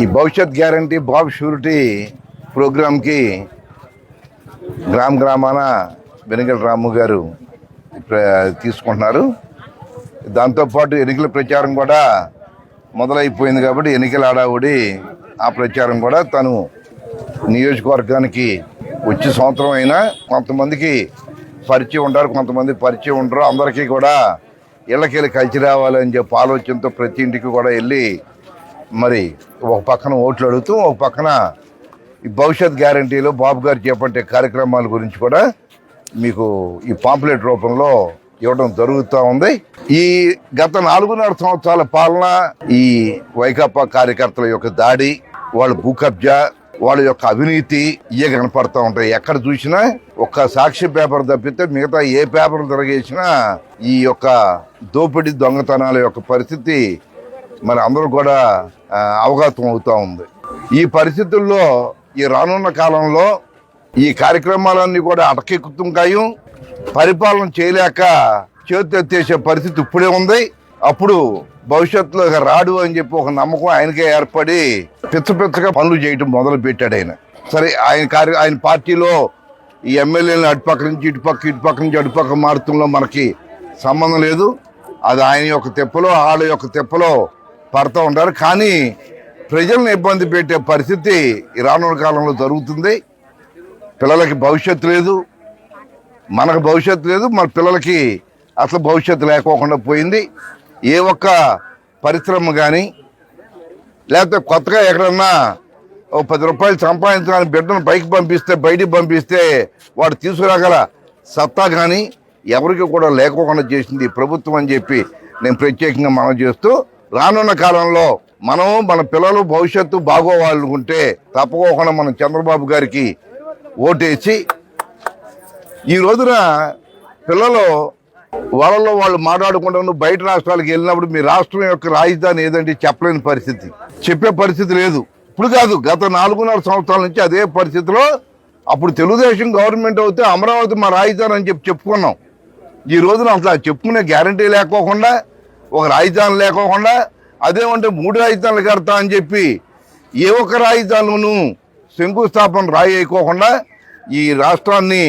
ఈ భవిష్యత్ guarantee Bob surety ప్రోగ్రాంకి గ్రామ గ్రామాన వెనుగల రాము గారు తీసుకుంటున్నారు. దాంతోపాటు ఎన్నికల ప్రచారం కూడా మొదలైపోయింది కాబట్టి ఎన్నికల ఆడావుడి ఆ ప్రచారం కూడా తను నియోజకవర్గానికి వచ్చే సంవత్సరం అయినా కొంతమందికి పరిచయం ఉంటారు కొంతమంది పరిచయం ఉండరు. అందరికీ కూడా ఇళ్ళకెళ్ళి కలిసి రావాలని చెప్పి ఆలోచనతో ప్రతి ఇంటికి కూడా వెళ్ళి మరి ఒక పక్కన ఓట్లు అడుగుతూ ఒక పక్కన ఈ భవిష్యత్ గ్యారంటీలో బాబు గారు చేపట్టే కార్యక్రమాల గురించి కూడా మీకు ఈ పాంప్లెట్ రూపంలో ఇవ్వడం జరుగుతూ ఉంది. ఈ గత నాలుగున్నర సంవత్సరాల పాలన ఈ వైకాపా కార్యకర్తల యొక్క దాడి వాళ్ళ భూ కబ్జా వాళ్ళ యొక్క అవినీతి ఇవే కనపడతా ఉంటాయి. ఎక్కడ చూసినా ఒక్క సాక్షి పేపర్ తప్పితే మిగతా ఏ పేపర్ తిరగేసినా ఈ యొక్క దోపిడీ దొంగతనాల యొక్క పరిస్థితి మరి అందరూ కూడా అవగాహన అవుతూ ఉంది. ఈ పరిస్థితుల్లో ఈ రానున్న కాలంలో ఈ కార్యక్రమాలన్నీ కూడా అటకెక్కుతుంటాయి. పరిపాలన చేయలేక చేతెత్తేసే పరిస్థితి ఇప్పుడే ఉంది. అప్పుడు భవిష్యత్తులో రాడు అని చెప్పి ఒక నమ్మకం ఆయనకే ఏర్పడి పిచ్చ పిచ్చగా పనులు చేయటం మొదలు పెట్టాడు ఆయన. సరే ఆయన కార్య ఆయన పార్టీలో ఈ ఎమ్మెల్యేలను అటుపక్క నుంచి ఇటుపక్క ఇటుపక్క నుంచి అటుపక్క మారుతుండడం మనకి సంబంధం లేదు. అది ఆయన యొక్క తెప్పలో వాళ్ళ యొక్క తెప్పలో పడుతూ ఉంటారు. కానీ ప్రజలను ఇబ్బంది పెట్టే పరిస్థితి రానున్న కాలంలో జరుగుతుంది. పిల్లలకి భవిష్యత్తు లేదు. మనకు భవిష్యత్తు లేదు. మన పిల్లలకి అసలు భవిష్యత్తు లేకోకుండా పోయింది. ఏ ఒక్క పరిశ్రమ కానీ లేకపోతే కొత్తగా ఎక్కడన్నా ఓ పది రూపాయలు సంపాదించడానికి బిడ్డను పైకి పంపిస్తే బయటికి పంపిస్తే వాడు తీసుకురాగల సత్తా కానీ ఎవరికి కూడా లేకోకుండా చేసింది ప్రభుత్వం అని చెప్పి నేను ప్రత్యేకంగా మనం చేస్తూ రానున్న కాలంలో మనం మన పిల్లలు భవిష్యత్తు బాగోవాలనుకుంటే తప్పకోకుండా మనం చంద్రబాబు గారికి ఓటేసి ఈ రోజున పిల్లలు వాళ్ళలో వాళ్ళు మాట్లాడుకుంటూ బయట రాష్ట్రాలకు వెళ్ళినప్పుడు మీ రాష్ట్రం యొక్క రాజధాని ఏదంటే చెప్పలేని పరిస్థితి. చెప్పే పరిస్థితి లేదు. ఇప్పుడు కాదు గత నాలుగున్నర సంవత్సరాల నుంచి అదే పరిస్థితిలో అప్పుడు తెలుగుదేశం గవర్నమెంట్ అయితే అమరావతి మా రాజధాని అని చెప్పి చెప్పుకున్నాం. ఈ రోజున అసలు చెప్పుకునే గ్యారంటీ లేకోకుండా ఒక రాజధాని లేకోకుండా అదేమంటే మూడు రాజధానులు కడతా అని చెప్పి ఏ ఒక్క రాజధానులను శంకుస్థాపన రాయకోకుండా ఈ రాష్ట్రాన్ని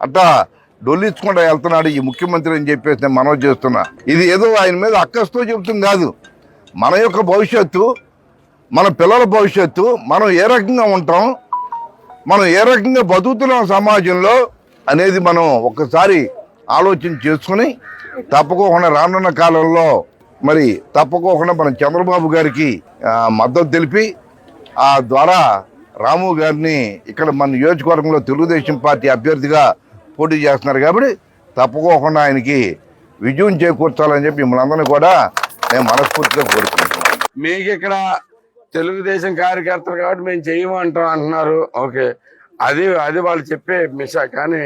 అట్టా డొల్లించుకుంటూ వెళ్తున్నాడు ఈ ముఖ్యమంత్రి అని చెప్పేసి నేను మనవి చేస్తున్నా. ఇది ఏదో ఆయన మీద అక్కస్తో చెబుతుంది కాదు. మన యొక్క భవిష్యత్తు మన పిల్లల భవిష్యత్తు మనం ఏ రకంగా ఉంటాం మనం ఏ రకంగా బతుకుతున్నాం సమాజంలో అనేది మనం ఒక్కసారి ఆలోచన చేసుకుని తప్పకోకుండా రానున్న కాలంలో మరి తప్పకోకుండా మన చంద్రబాబు గారికి మద్దతు తెలిపి ఆ ద్వారా రాము గారిని ఇక్కడ మన నియోజకవర్గంలో తెలుగుదేశం పార్టీ అభ్యర్థిగా పోటీ చేస్తున్నారు కాబట్టి తప్పకోకుండా ఆయనకి విజయం చేకూర్చాలని చెప్పి మిమ్మల్ని కూడా నేను మనస్ఫూర్తిగా కోరుకుంటున్నాను. మీకు ఇక్కడ తెలుగుదేశం కార్యకర్తలు కాబట్టి మేము చేయమంటాం అంటున్నారు. ఓకే. అది అది వాళ్ళు చెప్పే మిష కానీ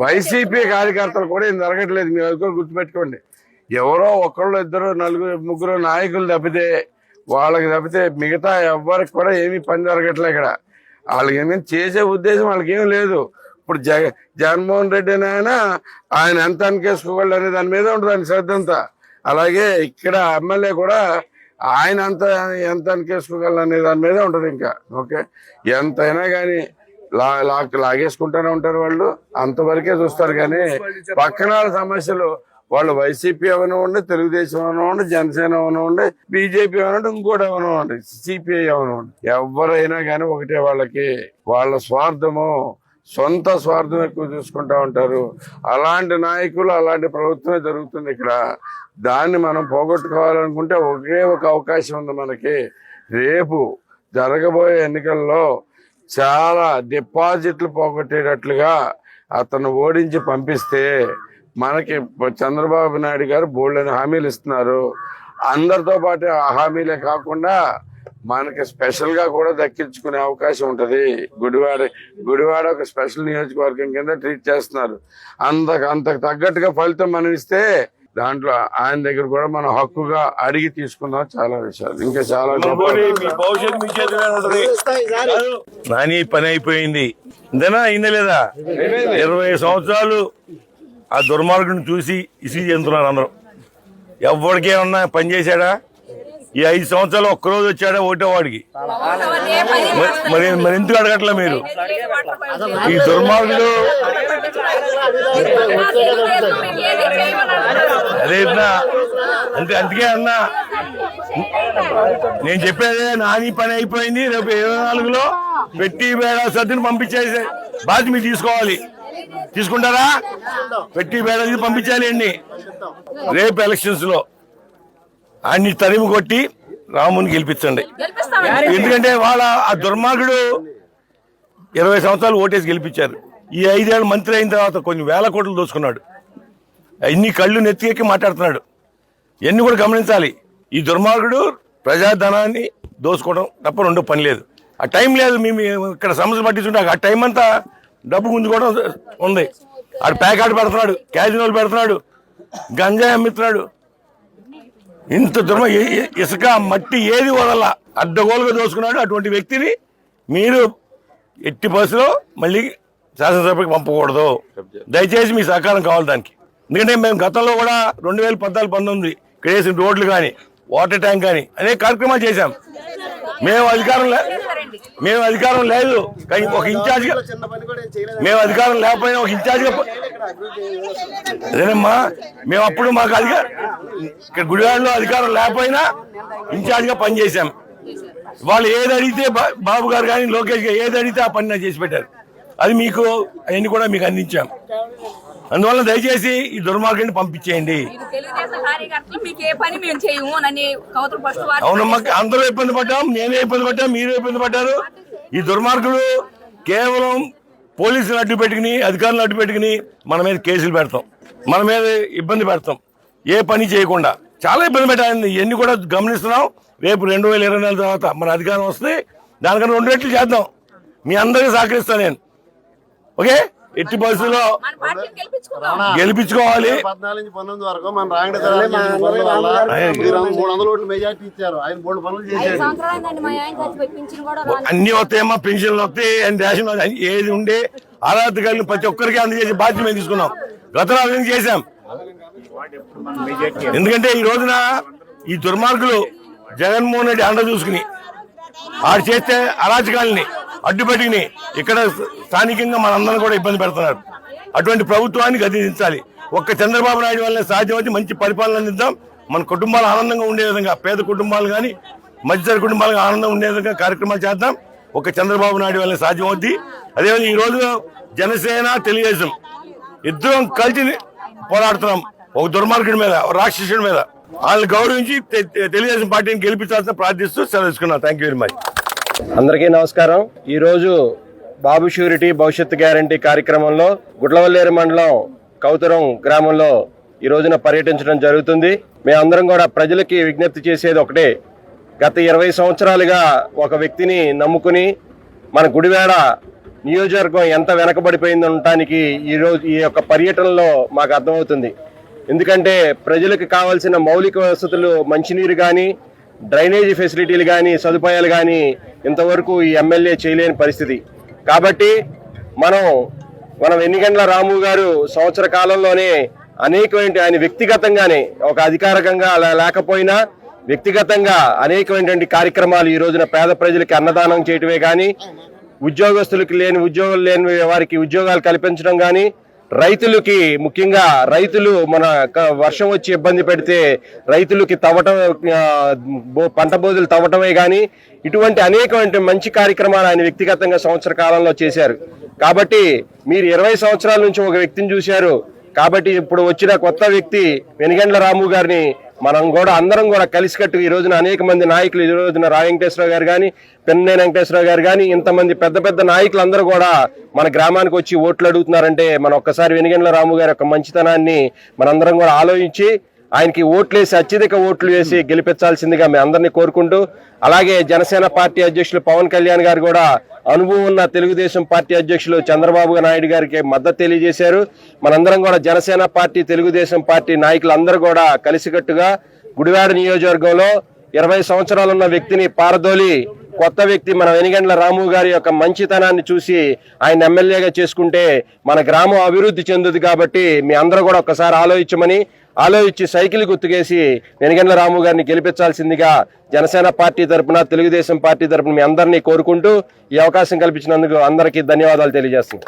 వైసీపీ కార్యకర్తలు కూడా ఏం జరగట్లేదు మీరు అది కూడా గుర్తుపెట్టుకోండి. ఎవరో ఒకళ్ళు ఇద్దరు నలుగురు ముగ్గురు నాయకులు తప్పితే వాళ్ళకి తప్పితే మిగతా ఎవ్వరికి కూడా ఏమీ పని జరగట్లే ఇక్కడ. వాళ్ళకి ఏమీ చేసే ఉద్దేశం వాళ్ళకి ఏం లేదు. ఇప్పుడు జగ జగన్మోహన్ రెడ్డి అని ఆయన ఆయన ఎంత అనికేసుకోగలరు అనే దాని మీద ఉంటుంది ఆయన శ్రద్ధ అంతా అలాగే ఇక్కడ ఎమ్మెల్యే కూడా ఆయన అంత ఎంత అనికేసుకోగలరు అనే దాని మీద ఉంటుంది ఇంకా. ఓకే? ఎంతైనా కానీ లాగేసుకుంటూనే ఉంటారు వాళ్ళు. అంతవరకే చూస్తారు కానీ పక్కన వాళ్ళ సమస్యలు వాళ్ళు వైసీపీ అవనివ్వండి తెలుగుదేశం అవనివ్వండి జనసేన అవనివ్వండి బీజేపీ అవనివ్వండి ఇంకోటి అవనివ్వండి సిపిఐ అవనివ్వండి ఎవరైనా కానీ ఒకటే వాళ్ళకి వాళ్ళ స్వార్థము సొంత స్వార్థం ఎక్కువ చూసుకుంటా ఉంటారు. అలాంటి నాయకులు అలాంటి ప్రభుత్వమే జరుగుతుంది ఇక్కడ. దాన్ని మనం పోగొట్టుకోవాలనుకుంటే ఒకే ఒక అవకాశం ఉంది మనకి. రేపు జరగబోయే ఎన్నికల్లో చాలా డిపాజిట్లు పోగొట్టేటట్లుగా అతను ఓడించి పంపిస్తే మనకి చంద్రబాబు నాయుడు గారు బోల్డని హామీలు ఇస్తున్నారు. అందరితో పాటు ఆ హామీలే కాకుండా మనకి స్పెషల్గా కూడా దక్కించుకునే అవకాశం ఉంటది. గుడివాడ గుడివాడ ఒక స్పెషల్ నియోజకవర్గం కింద ట్రీట్ చేస్తున్నారు. అంతకు అంతకు తగ్గట్టుగా ఫలితం మనం ఇస్తే దాంట్లో ఆయన దగ్గర కూడా మనం హక్కుగా అడిగి తీసుకుందాం చాలా విషయాలు. ఇంకా చాలా నాని పని అయిపోయింది. ఇంతేనా? అయిందా లేదా? ఇరవై సంవత్సరాలు ఆ దుర్మార్గుని చూసి ఇసి చెందుతున్నారు అందరూ. ఎవరికి ఏమన్నా పని చేశాడా? ఈ ఐదు సంవత్సరాలు ఒక్కరోజు వచ్చాడా ఒకటో వాడికి. మరి- మరి ఎందుకు అడగట్లే మీరు? ఈ దుర్మార్గుడు అదే నా అంటే అందుకే అన్నా నేను చెప్పేదే నాని పని అయిపోయింది రేపు ఇరవై నాలుగులో పెట్టి బేడ సర్దిని పంపించేసే బాధ్యత మీరు తీసుకోవాలి. తీసుకుంటారా? పెట్టి బేడ పంపించాలి అండి రేపు ఎలక్షన్స్లో. అన్ని తరిమి కొట్టి రాముని గెలిపించండి. ఎందుకంటే వాళ్ళ ఆ దుర్మార్గుడు ఇరవై సంవత్సరాలు ఓటేసి గెలిపించారు. ఈ ఐదేళ్ళు మంత్రి అయిన తర్వాత కొన్ని వేల కోట్లు దోచుకున్నాడు. ఇన్ని కళ్ళు నెత్తికెక్కి మాట్లాడుతున్నాడు. ఇవన్నీ కూడా గమనించాలి. ఈ దుర్మార్గుడు ప్రజాధనాన్ని దోచుకోవడం తప్ప రెండో పని లేదు. ఆ టైం లేదు మేము ఇక్కడ సమస్యలు పట్టించుంటే ఆ టైం అంతా డబ్బు గుంజుకోవడం ఉంది. ఆడు ప్యాకెట్ పెడుతున్నాడు క్యాజినోలు పెడుతున్నాడు గంజాయి అమ్మిస్తున్నాడు. ఇంత దుర్మ ఇసుక మట్టి ఏది వదల. అడ్డగోలుగా దోసుకున్నాడు అటువంటి వ్యక్తిని మీరు ఎట్టి బస్సులో మళ్ళీ శాసనసభకి పంపకూడదు. దయచేసి మీ సహకారం కావాలి దానికి. ఎందుకంటే మేము గతంలో కూడా రెండు వేల పద్నాలుగు పంతొమ్మిది ఇక్కడ వేసిన రోడ్లు కానీ వాటర్ ట్యాంక్ కానీ అనేక కార్యక్రమాలు చేశాం. మేము అధికారం లే మేము అధికారం లేదు. కానీ ఒక ఇన్ఛార్జ్గా మేము అధికారం లేకపోయినా ఒక ఇన్ఛార్జ్గా అదేనమ్మా మేము అప్పుడు మాకు అధికారం ఇక్కడ గుడివాడలో అధికారం లేకపోయినా ఇన్ఛార్జ్గా పనిచేశాం వాళ్ళు ఏది అడిగితే బాబు గారు కానీ లోకేష్ గారు ఏది అడిగితే ఆ పని చేసి పెట్టారు. అది మీకు అవన్నీ కూడా మీకు అందించాం. అందువల్ల దయచేసి ఈ దుర్మార్గాన్ని పంపించేయండి. అవునమ్మా అందరూ ఇబ్బంది పడ్డాం నేనే ఇబ్బంది పడ్డాం మీరు ఇబ్బంది పడ్డారు. ఈ దుర్మార్గుడు కేవలం పోలీసులు అడ్డు పెట్టుకుని అధికారులు అడ్డు పెట్టుకుని మన మీద కేసులు పెడతాం మన మీద ఇబ్బంది పెడతాం. ఏ పని చేయకుండా. చాలా ఇబ్బంది పెట్టాలి ఇవన్నీ కూడా గమనిస్తున్నాం. రేపు రెండు వేల ఇరవై నాలుగు తర్వాత మన అధికారం వస్తే దానికన్నా రెండు రెట్లు చేద్దాం. మీ అందరికీ సహకరిస్తాను నేను. ఓకే? ఎట్టి గెలిపించుకుందాం. గెలిపించుకోవాలి. పద్నాలుగు నుంచి పంతొమ్మిది వరకు మన ఓట్లు మెజార్టీ ఇచ్చారు. ఆయన మూడు పనులు చేశారు సంవత్సరాలు మా ఆయన చచ్చిపోయి పింఛన్ కూడా రాలేదు. అన్ని వస్తాయమ్మా పెన్షన్లు వస్తాయి అండ్ రేషన్. ఏది ఉండే అర్హత కలిగిన ప్రతి ఒక్కరికి అందజేసే బాధ్యత మేము తీసుకున్నాం. గతంలో అభివృద్ధి చేశాం. ఎందుకంటే ఈ రోజున ఈ దుర్మార్గులు జగన్మోహన్ రెడ్డి అండ చూసుకుని ఆడు చేస్తే అరాచకాలని అడ్డుపెట్టుకుని ఇక్కడ స్థానికంగా మనందరం కూడా ఇబ్బంది పెడుతున్నారు. అటువంటి ప్రభుత్వాన్ని గదించాలి ఒక్క చంద్రబాబు నాయుడు వల్ల సాధ్యమైతే మంచి పరిపాలన అందిద్దాం. మన కుటుంబాలు ఆనందంగా ఉండే విధంగా పేద కుటుంబాలు కానీ మధ్యతర కుటుంబాలకు ఆనందం ఉండే విధంగా కార్యక్రమాలు చేద్దాం. ఒక చంద్రబాబు నాయుడు వల్ల సాధ్యమవుద్ది. అదేవిధంగా ఈ రోజు జనసేన తెలుగుదేశం ఇద్దరం కలిసి పోరాడుతున్నాం. ఒక దుర్మార్గుడి మీద రాక్షసుడి మీద. వాళ్ళని గౌరవించి తెలుగుదేశం పార్టీని గెలిపించాల్సిన ప్రార్థిస్తూ సెలవు థ్యాంక్ యూ వెరీ మచ్ అందరికీ నమస్కారం. ఈరోజు బాబు షూరిటీ భవిష్యత్ గ్యారంటీ కార్యక్రమంలో గుడ్లవల్లేరు మండలం కౌతరం గ్రామంలో ఈ రోజున పర్యటించడం జరుగుతుంది. మేమందరం కూడా ప్రజలకి విజ్ఞప్తి చేసేది ఒకటే. గత ఇరవై సంవత్సరాలుగా ఒక వ్యక్తిని నమ్ముకుని మన గుడివేడ నియోజకవర్గం ఎంత వెనకబడిపోయింది ఉండటానికి ఈ రోజు ఈ యొక్క పర్యటనలో మాకు అర్థమవుతుంది. ఎందుకంటే ప్రజలకు కావాల్సిన మౌలిక వసతులు మంచినీరు కానీ డ్రైనేజీ ఫెసిలిటీలు కానీ సదుపాయాలు కానీ ఇంతవరకు ఈ ఎమ్మెల్యే చేయలేని పరిస్థితి. కాబట్టి మనం మనం ఎన్నిగండ్ల రాము గారు సంవత్సర కాలంలోనే అనేకమైన ఆయన వ్యక్తిగతంగానే ఒక అధికారికంగా అలా లేకపోయినా వ్యక్తిగతంగా అనేకమైనటువంటి కార్యక్రమాలు ఈ రోజున పేద ప్రజలకి అన్నదానం చేయటమే కానీ ఉద్యోగస్తులకు లేని ఉద్యోగాలు లేని వారికి ఉద్యోగాలు కల్పించడం కానీ రైతులకి ముఖ్యంగా రైతులు మన వర్షం వచ్చి ఇబ్బంది పెడితే రైతులకి తవ్వటం బో- పంట బోధులు తవ్వటమే కానీ ఇటువంటి అనేకమైన మంచి కార్యక్రమాలు ఆయన వ్యక్తిగతంగా సంవత్సర కాలంలో చేశారు. కాబట్టి మీరు ఇరవై సంవత్సరాల నుంచి ఒక వ్యక్తిని చూశారు. కాబట్టి ఇప్పుడు వచ్చిన కొత్త వ్యక్తి వెనుగండ్ల రాము గారిని మనం కూడా అందరం కూడా కలిసికట్టు ఈ రోజున అనేక మంది నాయకులు ఈ రోజున రా వెంకటేశ్వరరావు గారు కానీ పెన్నే వెంకటేశ్వరరావు గారు కానీ ఇంతమంది పెద్ద పెద్ద నాయకులు అందరూ కూడా మన గ్రామానికి వచ్చి ఓట్లు అడుగుతున్నారంటే మన ఒక్కసారి వెనుగండ్ల రాము గారి యొక్క మంచితనాన్ని మనందరం కూడా ఆలోచించి ఆయనకి ఓట్లేసి అత్యధిక ఓట్లు వేసి గెలిపించాల్సిందిగా మేము అందరినీ కోరుకుంటూ అలాగే జనసేన పార్టీ అధ్యక్షులు పవన్ కళ్యాణ్ గారు కూడా అనుభవం ఉన్న తెలుగుదేశం పార్టీ అధ్యక్షులు చంద్రబాబు నాయుడు గారికి మద్దతు తెలియజేశారు. మనందరం కూడా జనసేన పార్టీ తెలుగుదేశం పార్టీ నాయకులందరూ కూడా కలిసికట్టుగా గుడివాడ నియోజకవర్గంలో ఇరవై సంవత్సరాలున్న వ్యక్తిని పారదోలి కొత్త వ్యక్తి మన వెనిగండ్ల రాము గారి యొక్క మంచితనాన్ని చూసి ఆయన ఎమ్మెల్యేగా చేసుకుంటే మన గ్రామం అభివృద్ధి చెందుతుంది కాబట్టి మీ అందరూ కూడా ఒకసారి ఆలోచించమని ఆలోచించి సైకిల్ గుర్తుకేసి వెనుగండ్ల రాము గారిని గెలిపించాల్సిందిగా జనసేన పార్టీ తరపున తెలుగుదేశం పార్టీ తరపున మీ అందరినీ కోరుకుంటూ ఈ అవకాశం కల్పించినందుకు అందరికీ ధన్యవాదాలు తెలియజేస్తున్నాను.